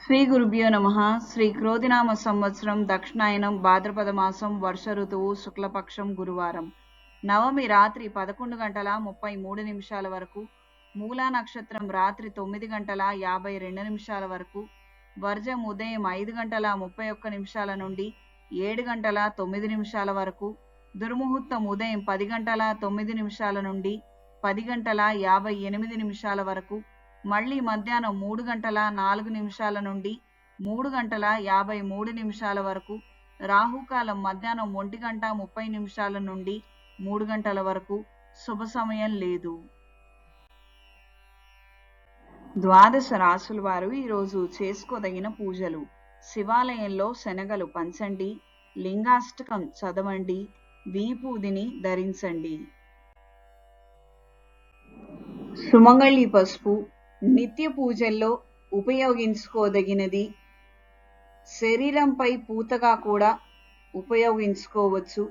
శ్రీ గురుభ్యో నమ. శ్రీ క్రోధినామ సంవత్సరం దక్షిణాయనం భాద్రపద మాసం వర్ష ఋతువు శుక్లపక్షం గురువారం. నవమి రాత్రి పదకొండు గంటల ముప్పై మూడు నిమిషాల వరకు మూలా నక్షత్రం రాత్రి తొమ్మిది గంటల యాభై రెండు నిమిషాల వరకు వర్జం ఉదయం ఐదు గంటల ముప్పై ఒక్క నిమిషాల నుండి ఏడు గంటల తొమ్మిది నిమిషాల వరకు దుర్ముహూర్తం ఉదయం పది గంటల తొమ్మిది నిమిషాల నుండి పది గంటల యాభై ఎనిమిది నిమిషాల వరకు మళ్ళీ మధ్యాహ్నం మూడు గంటల నాలుగు నిమిషాల నుండి మూడు గంటల యాభై మూడు నిమిషాల వరకు రాహుకాలం మధ్యాహ్నం ఒంటి గంట ముప్పై నిమిషాల నుండి మూడు గంటల వరకు శుభ సమయం లేదు. ద్వాదశ రాసుల వారు ఈరోజు చేసుకోదగిన పూజలు. శివాలయంలో శనగలు పంచండి లింగాష్టకం చదవండి వీపూదిని ధరించండి. సుమంగళి పసుపు నిత్య పూజల్లో ఉపయోగించుకోదగినది శరీరంపై పూతగా కూడా ఉపయోగించుకోవచ్చు.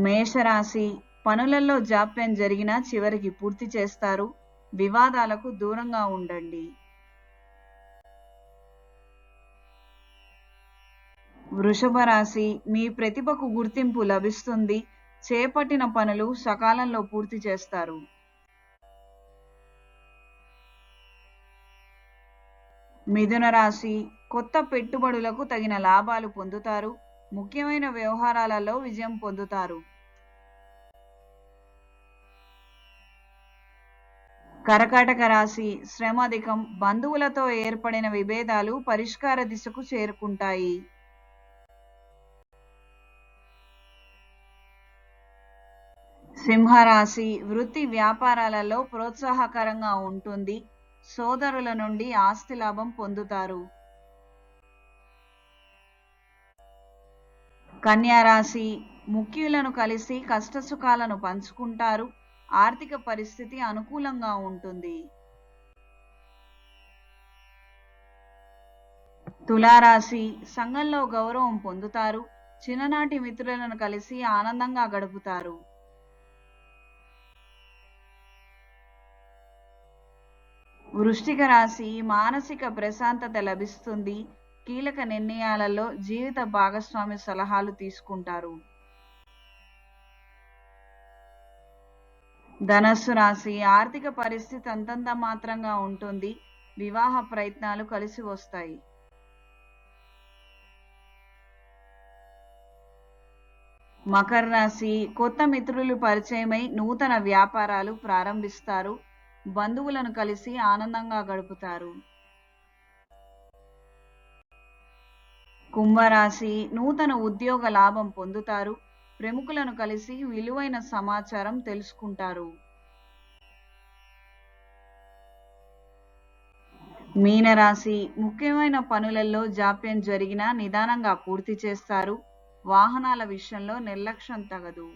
మేషరాశి పనులలో జాప్యం జరిగినా చివరికి పూర్తి చేస్తారు. వివాదాలకు దూరంగా ఉండండి. వృషభ రాశి మీ ప్రతిభకు గుర్తింపు లభిస్తుంది. చేపట్టిన పనులు సకాలంలో పూర్తి చేస్తారు. మిథున రాశి కొత్త పెట్టుబడులకు తగిన లాభాలు పొందుతారు. ముఖ్యమైన వ్యవహారాలలో విజయం పొందుతారు. కరకాటక రాశి శ్రమ అధికం బంధువులతో ఏర్పడిన విభేదాలు పరిష్కార దిశకు చేరుకుంటాయి. సింహరాశి వృత్తి వ్యాపారాలలో ప్రోత్సాహకరంగా ఉంటుంది. సోదరుల నుండి ఆస్తి లాభం పొందుతారు. కన్యారాశి ముఖ్యులను కలిసి కష్టసుఖాలను పంచుకుంటారు. ఆర్థిక పరిస్థితి అనుకూలంగా ఉంటుంది. తులారాశి సంఘంలో గౌరవం పొందుతారు. చిన్ననాటి మిత్రులను కలిసి ఆనందంగా గడుపుతారు. వృష్టిక రాశి మానసిక ప్రశాంతత లభిస్తుంది. కీలక నిర్ణయాలలో జీవిత భాగస్వామి సలహాలు తీసుకుంటారు. ధనస్సు రాశి ఆర్థిక పరిస్థితి అంతంత మాత్రంగా ఉంటుంది. వివాహ ప్రయత్నాలు కలిసి వస్తాయి. మకర రాశి కొత్త మిత్రులు పరిచయమై నూతన వ్యాపారాలు ప్రారంభిస్తారు. బంధువులను కలిసి ఆనందంగా గడుపుతారు. కుంభరాశి నూతన ఉద్యోగ లాభం పొందుతారు. ప్రముఖులను కలిసి విలువైన సమాచారం తెలుసుకుంటారు. మీనరాశి ముఖ్యమైన పనులలో జాప్యం జరిగినా నిదానంగా పూర్తి చేస్తారు. వాహనాల విషయంలో నిర్లక్ష్యం తగదు.